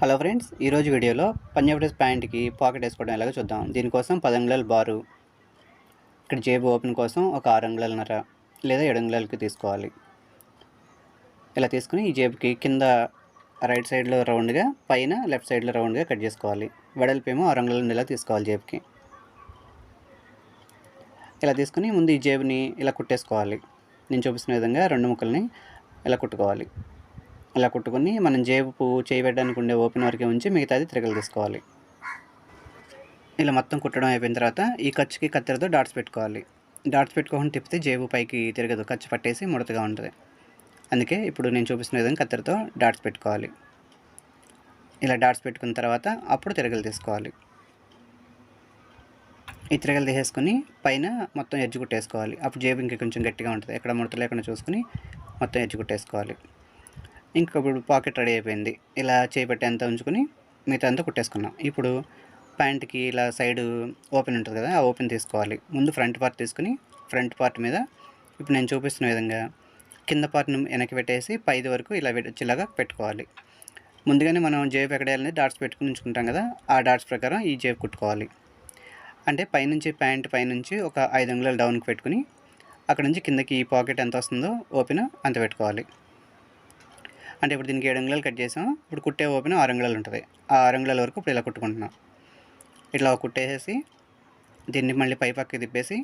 Hello friends ఈరోజు వీడియోలో Punjab dress ప్యాంట్కి pocket వేసుకోవడం ఎలాగో చూద్దాం. దీనికోసం పది అంగుళాల బారు ఇక్కడ జేబు ఓపెన్ కోసం ఒక ఆరు అంగుళాలన్నర లేదా ఏడు అంగుళాలకి తీసుకోవాలి. ఇలా తీసుకుని ఈ జేబుకి కింద రైట్ సైడ్లో రౌండ్గా పైన లెఫ్ట్ సైడ్లో రౌండ్గా కట్ చేసుకోవాలి. వెడల్పేమో ఆరు అంగుళాలు ఉండేలా తీసుకోవాలి జేబుకి. ఇలా తీసుకుని ముందు ఈ జేబుని ఇలా కుట్టేసుకోవాలి. నేను చూపిస్తున్న విధంగా రెండు ముక్కల్ని ఇలా కుట్టుకోవాలి. ఇలా కుట్టుకుని మనం జేబు చేయబెట్టడానికి ఉండే ఓపెన్ వరకే ఉంచి మిగతాది తిరగలు తీసుకోవాలి. ఇలా మొత్తం కుట్టడం అయిపోయిన తర్వాత ఈ ఖర్చుకి కత్తెరతో డాట్స్ పెట్టుకోవాలి. డాట్స్ పెట్టుకోకుండా తిప్పితే జేబు పైకి తిరగదు. ఖర్చు పట్టేసి ముడతగా ఉంటుంది. అందుకే ఇప్పుడు నేను చూపిస్తున్న విధంగా కత్తెరతో డాట్స్ పెట్టుకోవాలి. ఇలా డాట్స్ పెట్టుకున్న తర్వాత అప్పుడు తిరగలు తీసుకోవాలి. ఈ తిరగలు తీసేసుకొని పైన మొత్తం ఎడ్జ్ కుట్టేసుకోవాలి. అప్పుడు జేబు ఇంకా కొంచెం గట్టిగా ఉంటుంది. ఎక్కడ ముడత లేకుండా చూసుకుని మొత్తం ఎడ్జ్ కుట్టేసుకోవాలి. ఇంకా ఇప్పుడు పాకెట్ రెడీ అయిపోయింది. ఇలా చేపెట్టి అంతా ఉంచుకొని మిగతా అంతా కుట్టేసుకున్నాం. ఇప్పుడు ప్యాంట్కి ఇలా సైడ్ ఓపెన్ ఉంటుంది కదా ఆ ఓపెన్ తీసుకోవాలి. ముందు ఫ్రంట్ పార్ట్ తీసుకుని ఫ్రంట్ పార్ట్ మీద ఇప్పుడు నేను చూపిస్తున్న విధంగా కింద పార్ట్ని వెనక్కి పెట్టేసి పైది వరకు ఇలా వచ్చేలాగా పెట్టుకోవాలి. ముందుగానే మనం జేబు ఎక్కడేయాలని డాట్స్ పెట్టుకుని ఉంచుకుంటాం కదా ఆ డాట్స్ ప్రకారం ఈ జేబు కుట్టుకోవాలి. అంటే పైనుంచి ప్యాంట్ పైనుంచి ఒక ఐదు అంగుళాలు డౌన్కి పెట్టుకుని అక్కడ నుంచి కిందకి ఈ పాకెట్ ఎంత వస్తుందో ఓపెన్ అంత పెట్టుకోవాలి. అంటే ఇప్పుడు దీనికి ఏడు అంగుళాలు కట్ చేసాం. ఇప్పుడు కుట్టే ఓపెన్ ఆరు అంగుళాలు ఉంటుంది. ఆ ఆరు అంగుళాల వరకు ఇప్పుడు ఇలా కుట్టుకుంటున్నాం. ఇట్లా కుట్టేసేసి దీన్ని మళ్ళీ పై పక్కకి తిప్పేసి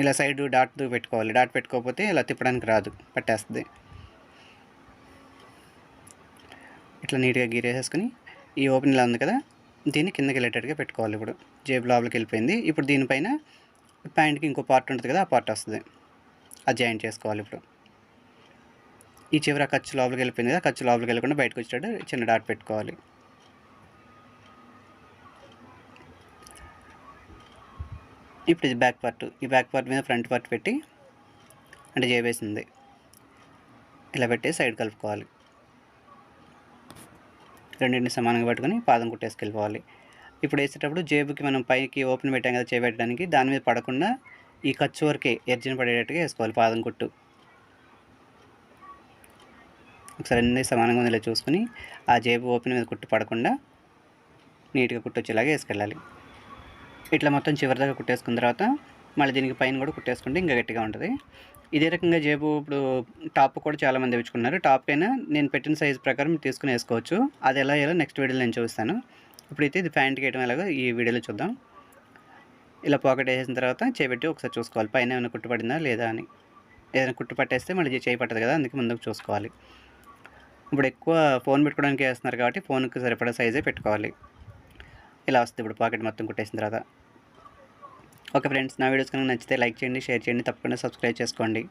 ఇలా సైడ్ డాట్ పెట్టుకోవాలి. డాట్ పెట్టుకోకపోతే ఇలా తిప్పడానికి రాదు. పట్టేస్తుంది. ఇట్లా నీట్గా గీరేసేసుకుని ఈ ఓపెన్ ఇలా ఉంది కదా దీన్ని కిందకి వెళ్ళేటట్టుగా పెట్టుకోవాలి ఇప్పుడు. జేబు లోపలికి వెళ్ళిపోయింది. ఇప్పుడు దీనిపైన ప్యాంట్కి ఇంకో పార్ట్ ఉంటుంది కదా ఆ పార్ట్ వస్తుంది. అది జాయింట్ చేసుకోవాలి ఇప్పుడు. ఈ చివర ఖర్చు లోపలికి వెళ్ళిపోయింది కదా ఖర్చు లోపలికి వెళ్ళకుండా బయటకు వచ్చేటట్టు చిన్న డాట్ పెట్టుకోవాలి. ఇప్పుడు ఇది బ్యాక్ పార్ట్ ఈ బ్యాక్ పార్ట్ మీద ఫ్రంట్ పార్ట్ పెట్టి అంటే జేబేసింది ఇలా పెట్టి సైడ్ కలుపుకోవాలి. రెండింటిని సమానంగా పట్టుకొని పాదం కుట్టేసుకెళ్ళిపోవాలి. ఇప్పుడు వేసేటప్పుడు జేబుకి మనం పైకి ఓపెన్ పెట్టాం కదా చేపెట్టడానికి దాని మీద పడకుండా ఈ ఖర్చు వరకే ఎర్జిన పడేటట్టుగా వేసుకోవాలి పాదం కుట్టు. ఒకసారి అన్ని సమానంగా ఉందిలా చూసుకుని ఆ జేబు ఓపెన్ మీద కుట్టు పడకుండా నీట్గా కుట్టొచ్చేలాగా వేసుకెళ్ళాలి. ఇట్లా మొత్తం చివరి దాకా కుట్టేసుకున్న తర్వాత మళ్ళీ దీనికి పైన కూడా కుట్టేసుకుంటే ఇంకా గట్టిగా ఉంటుంది. ఇదే రకంగా జేబు ఇప్పుడు టాప్ కూడా చాలామంది తెచ్చుకున్నారు. టాప్ అయినా నేను పెట్టిన సైజ్ ప్రకారం తీసుకుని వేసుకోవచ్చు. అది ఎలా ఎలా నెక్స్ట్ వీడియోలో నేను చూపిస్తాను. ఇప్పుడైతే ఇది ప్యాంట్కి వేయడం ఎలాగో ఈ వీడియోలో చూద్దాం. ఇలా పాకెట్ వేసిన తర్వాత చేపెట్టి ఒకసారి చూసుకోవాలి. పైన ఏమైనా కుట్టు పడిందా లేదా అని. ఏదైనా కుట్టు పట్టేస్తే మళ్ళీ చేయి పట్టదు కదా అందుకే ముందుకు చూసుకోవాలి. ఇప్పుడు ఎక్కువ ఫోన్ పెట్టుకోవడానికి వేస్తున్నారు కాబట్టి ఫోన్కి సరిపడా సైజే పెట్టుకోవాలి. ఇలా వస్తుంది ఇప్పుడు పాకెట్ మొత్తం కుట్టేసిన తర్వాత. ఓకే ఫ్రెండ్స్ నా వీడియోస్ కనుక నచ్చితే లైక్ చేయండి షేర్ చేయండి తప్పకుండా సబ్స్క్రైబ్ చేసుకోండి.